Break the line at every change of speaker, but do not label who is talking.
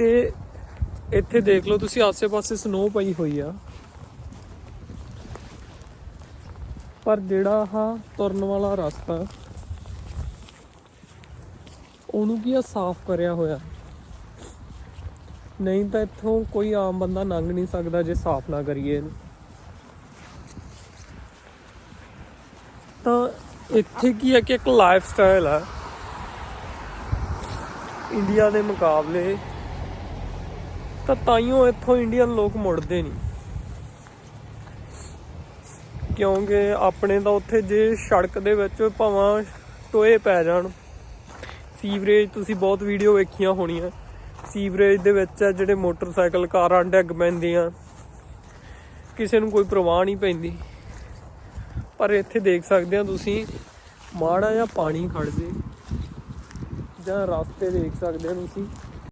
ਤੇ ਇੱਥੇ ਦੇਖ ਲਓ, ਤੁਸੀਂ ਆਸੇ-ਪਾਸੇ ਸਨੋ ਪਈ ਹੋਈ ਆ। ਪਰ ਜਿਹੜਾ ਆਹ ਤੁਰਨ ਵਾਲਾ ਰਸਤਾ, ਉਹਨੂੰ ਕੀ ਆ, ਸਾਫ਼ ਕਰਿਆ ਹੋਇਆ। ਨਹੀਂ ਤਾਂ ਇੱਥੋਂ ਕੋਈ ਆਮ ਬੰਦਾ ਲੰਘ ਨਹੀਂ ਸਕਦਾ ਜੇ ਸਾਫ਼ ਨਾ ਕਰੀਏ ਇਹਨੂੰ। ਤਾਂ ਇੱਥੇ ਕੀ ਹੈ ਕਿ ਇੱਕ ਲਾਈਫ ਸਟਾਈਲ ਆ। ਇੰਡੀਆ ਦੇ ਮੁਕਾਬਲੇ ਤਾਂ ਤਾਈਓ ਇੱਥੋਂ ਇੰਡੀਅਨ ਲੋਕ ਮੁੜਦੇ ਨਹੀਂ। ਕਿਉਂਕਿ ਆਪਣੇ ਤਾਂ ਉੱਥੇ ਜੇ ਸੜਕ ਦੇ ਵਿੱਚ ਭਾਵਾਂ ਟੋਏ ਪੈ ਜਾਣ। ਸੀਵਰੇਜ ਤੁਸੀਂ ਬਹੁਤ ਵੀਡੀਓ ਵੇਖੀਆਂ ਹੋਣੀਆਂ। ਸੀਵਰੇਜ ਦੇ ਵਿੱਚ ਆ ਜਿਹੜੇ ਮੋਟਰਸਾਈਕਲ ਕਾਰਾਂ ਡਿੱਗ ਪੈਂਦੀਆਂ। ਕਿਸੇ ਨੂੰ ਕੋਈ ਪ੍ਰਵਾਹ ਨਹੀਂ ਪੈਂਦੀ। ਪਰ ਇੱਥੇ ਦੇਖ ਸਕਦੇ ਆ ਤੁਸੀਂ, ਮਾੜਾ ਜਾਂ ਪਾਣੀ ਖੜ ਜੇ। ਜਾਂ ਰਸਤੇ ਦੇਖ ਸਕਦੇ ਆ ਤੁਸੀਂ।